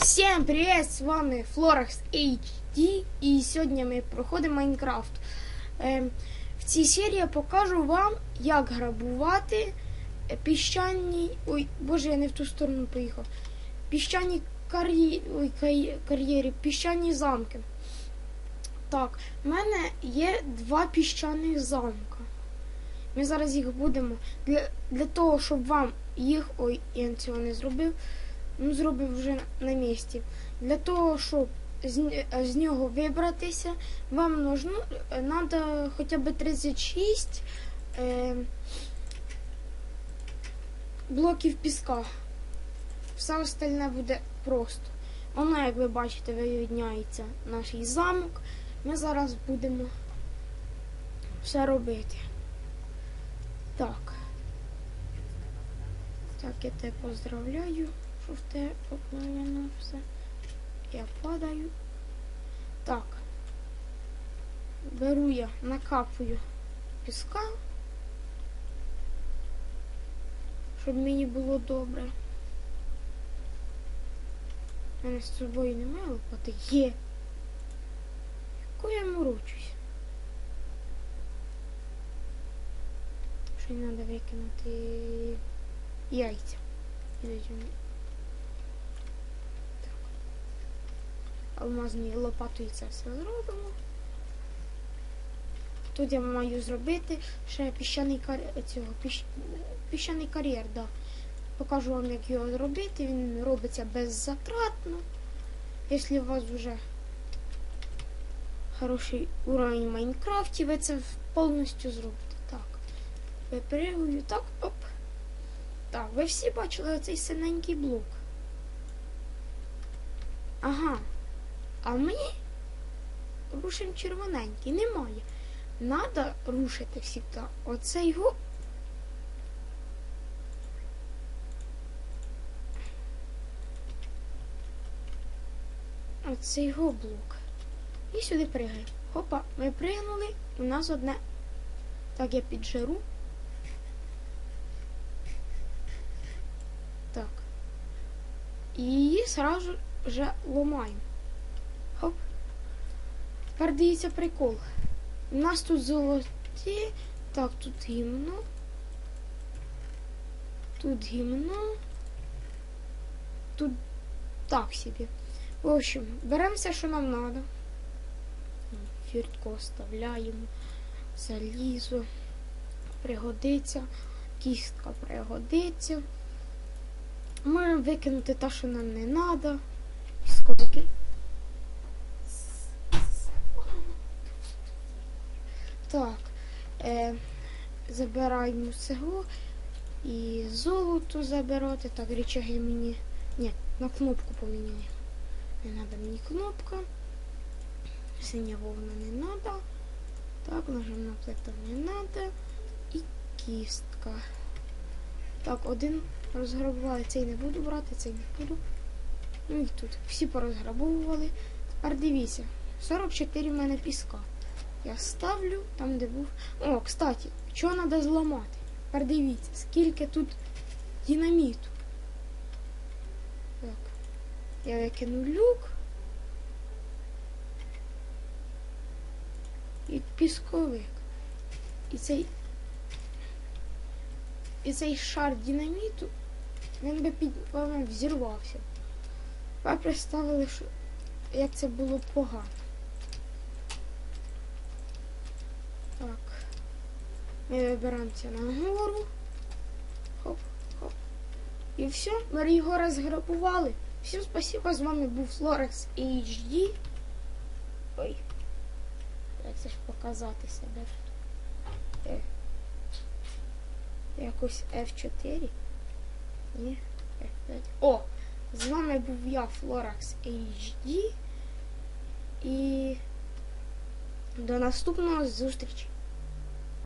Всем привет! З вами Florax HD і сьогодні ми проходимо Майнкрафт. В цій серії я покажу вам, як грабувати е, піщані. Ой, боже, я не в ту сторону поїхав. Піщані кар'є... Ой, кар'єри, піщані замки. Так, в мене є два піщаних замка. Ми зараз їх будемо. Для, для того, щоб вам їх. Ой, я цього не зробив ну, зробив вже на місці. Для того, щоб з, е, з нього вибратися, вам нужно, треба хоча б 36 е, блоків піска. Все остальне буде просто. Воно, як ви бачите, вивідняється наш замок. Ми зараз будемо все робити. Так. Так, я тебе поздравляю, що в тебе обновлено все. Я падаю. Так. Беру я, накапую піска, щоб мені було добре. У мене з собою немає лопати. Є. Яку я морочусь? Ще й треба викинути яйця. Алмазною лопатою це все зробимо. Тут я маю зробити ще піщаний кар... цього, піщ... піщаний кар'єр, да. Покажу вам, як його зробити. Він робиться беззатратно. Якщо у вас вже хороший уровень Майнкрафті, ви це повністю зробите. Так. Випригую, так, оп. Так, ви всі бачили оцей синенький блок. Ага. А в мені рушим червоненький немає. Надо рушити всі всегда. Оцей його. Оцей його блок. І сюди пригай. Хопа, ми пригнули, у нас одне. Так, я піджеру. Так. І її сразу вже ломаємо. Хоп. Тепер дивіться прикол. У нас тут золоті. Так, тут гімно. Тут гімно. Тут так собі. В общем, беремо все, що нам треба. Фіртку оставляємо. Залізо. Пригодиться. Кістка пригодиться. Можемо викинути те, що нам не треба. Пісковики. Так. Е, забираємо цього. І золото забирати. Так, речаги мені. Ні, на кнопку поміняємо. Не треба мені кнопка. Синя вовна не треба. Так, нажимна плита не треба. І кістка. Так, один розграбували. Цей не буду брати, цей не буду. Ну і тут. Всі порозграбовували. Тепер дивіться. 44 в мене піска. Я ставлю там, де був. О, кстати, що треба зламати? Тепер дивіться, скільки тут динаміту. Так. Я викину люк. І пісковик. І цей. І цей шар динаміту, він би під вами взірвався. Ви представили, що як це було погано. Так. Ми виберемося на гору. Хоп, хоп. І все, ми його розграбували. Всім спасибо, з вами був Florex HD. Ой. Як це ж показати себе? Е. Якось F4. Ні, F5. О! З вами був я, Florax HD. І до наступного зустрічі.